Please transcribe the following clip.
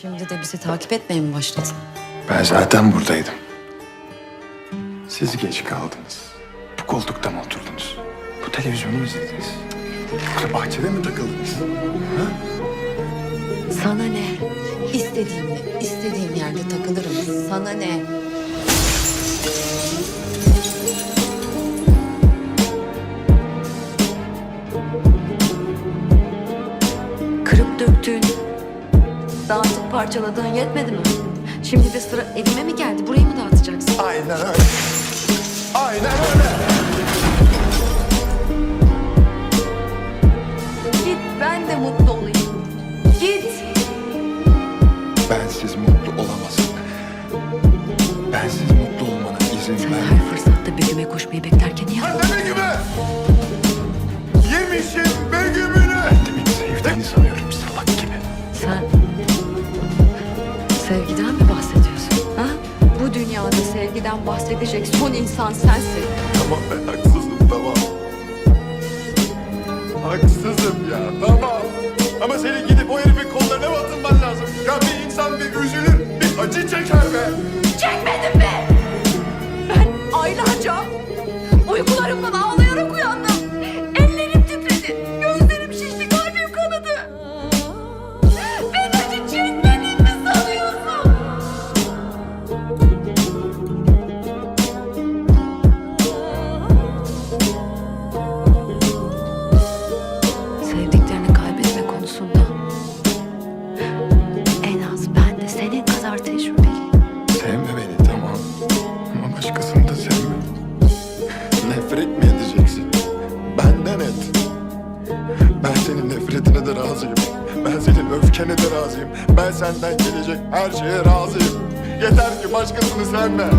Şimdi de bizi takip etmeye mi başladın? Ben zaten buradaydım. Siz geç kaldınız. Bu koltukta mı oturdunuz? Bu televizyonu mu izlediniz? Yoksa bahçede mi takıldınız? Sana ne? İstediğimde, istediğim yerde takılırım. Sana ne? Kırıp döktüğün, dağıtıp parçaladığın yetmedi mi? Şimdi de sıra evime mi geldi? Burayı mı dağıtacaksın? Aynen öyle. Aynen öyle. Git ben de mutlu olayım. Git. Bensiz mutlu olamazsın. Bensiz mutlu olmana izin Sen ver. her fırsatta Begüm'e koşmayı beklerken ya. Ben de Begüm'ü! Yemişim sevgiden bahsedecek son insan sensin. Tamam ben haksızım tamam. Haksızım ya tamam. Ama senin gidip o herifin kollarına mı atılman lazım? Ya bir insan bir üzülür, bir acı çeker be. Başkasını da sevme. Nefret mi edeceksin? Benden et. Ben senin nefretine de razıyım. Ben senin öfkene de razıyım. Ben senden gelecek her şeye razıyım. Yeter ki başkasını sevme.